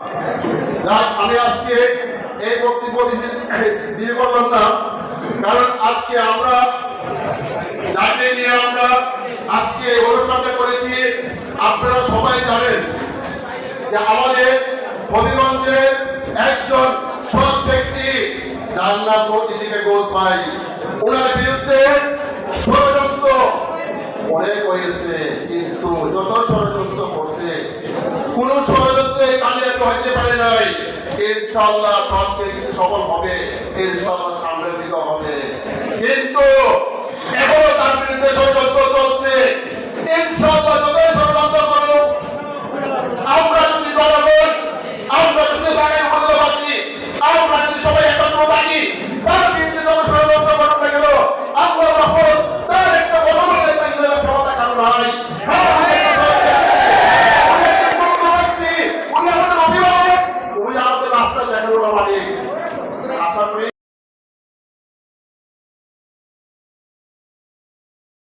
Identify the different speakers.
Speaker 1: আমি আজকে এই বক্তব্য দিয়ে করলাম না। কারণ আজকে আমরা নিয়ে আমরা আজকে অনুষ্ঠানটা করেছি। আপনারা সবাই জানেন যে আমাদের একজন সৎ ব্যক্তি, যার নাম ঘোষ ভাই। ওনার বিরুদ্ধে ষড়যন্ত্র অনেক হয়েছে, কিন্তু যত ষড়যন্ত্র করছে, কোন ইনশাআল্লাহ সব কিছু সফল হবে ইনশাল্লাহ সামনের দিকে হবে। কিন্তু